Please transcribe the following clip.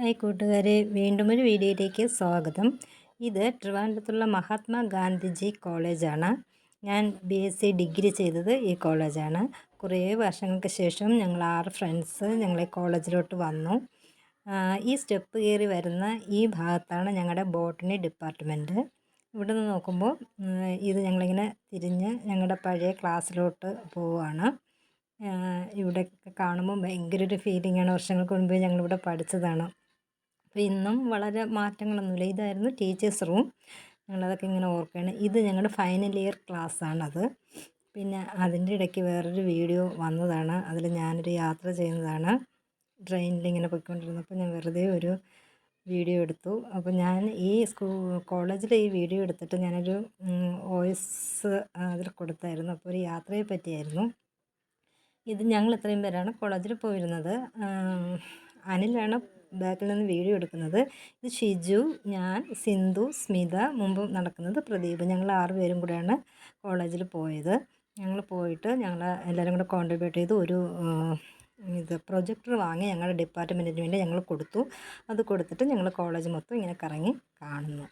Hi കൂട്ടുകാരെ വീണ്ടും ഒരു വീഡിയോയിലേക്ക് സ്വാഗതം. ഇത് ട്രിവാൻഡ്രത്തുള്ള മഹാത്മാ ഗാന്ധിജി കോളേജാണ്. ഞാൻ ബി എസ് സി ഡിഗ്രി ചെയ്തത് ഈ കോളേജാണ്. കുറേ വർഷങ്ങൾക്ക് ശേഷം ഞങ്ങൾ ആറ് ഫ്രണ്ട്സ് ഞങ്ങളെ കോളേജിലോട്ട് വന്നു. ഈ സ്റ്റെപ്പ് കയറി വരുന്ന ഈ ഭാഗത്താണ് ഞങ്ങളുടെ ബോട്ടണി ഡിപ്പാർട്ട്മെന്റ് ഇവിടെ നിന്ന് നോക്കുമ്പോൾ ഇത് ഞങ്ങളിങ്ങനെ തിരിഞ്ഞ് ഞങ്ങളുടെ പഴയ ക്ലാസ്സിലോട്ട് പോവുകയാണ്. ഇവിടെ കാണുമ്പോൾ ഭയങ്കര ഒരു ഫീലിംഗാണ് വർഷങ്ങൾക്ക് മുൻപ് ഞങ്ങളിവിടെ പഠിച്ചതാണ്. അപ്പോൾ ഇന്നും വളരെ മാറ്റങ്ങളൊന്നുമില്ല. ഇതായിരുന്നു ടീച്ചേഴ്സ് റൂം ഞങ്ങളതൊക്കെ ഇങ്ങനെ ഓർക്കുകയാണ്. ഇത് ഞങ്ങളുടെ ഫൈനൽ ഇയർ ക്ലാസ്സാണത് പിന്നെ അതിന്റെ ഇടയ്ക്ക് വേറൊരു വീഡിയോ വന്നതാണ്. അതിൽ ഞാനൊരു യാത്ര ചെയ്യുന്നതാണ്. ട്രെയിനിൽ ഇങ്ങനെ പോയിക്കൊണ്ടിരുന്നപ്പോൾ ഞാൻ വെറുതെ ഒരു വീഡിയോ എടുത്തു. അപ്പോൾ ഞാൻ ഈ സ്കൂ കോളേജിൽ ഈ വീഡിയോ എടുത്തിട്ട് ഞാനൊരു വോയിസ് അതിൽ കൊടുത്തായിരുന്നു. അപ്പോൾ ഒരു യാത്രയെ പറ്റിയായിരുന്നു. ഇത് ഞങ്ങൾ ഇത്രയും പേരാണ് കോളേജിൽ പോയിരുന്നത്. അനിലാണ് ബാക്കിൽ നിന്ന് വീഡിയോ എടുക്കുന്നത്. ഇത് ഷിജു ഞാൻ സിന്ധു സ്മിത മുമ്പ് നടക്കുന്നത് പ്രദീപ്. ഞങ്ങൾ ആറ് പേരും കൂടെയാണ് കോളേജിൽ പോയത്. ഞങ്ങൾ പോയിട്ട് ഞങ്ങൾ എല്ലാവരും കൂടെ കോൺട്രിബ്യൂട്ട് ചെയ്ത് ഒരു ഇത് പ്രൊജക്ടർ വാങ്ങി ഞങ്ങളുടെ ഡിപ്പാർട്ട്മെന്റിന് വേണ്ടി ഞങ്ങൾ കൊടുത്തു. അത് കൊടുത്തിട്ട് ഞങ്ങൾ കോളേജ് മൊത്തം ഇങ്ങനെ കറങ്ങി കാണുന്നു.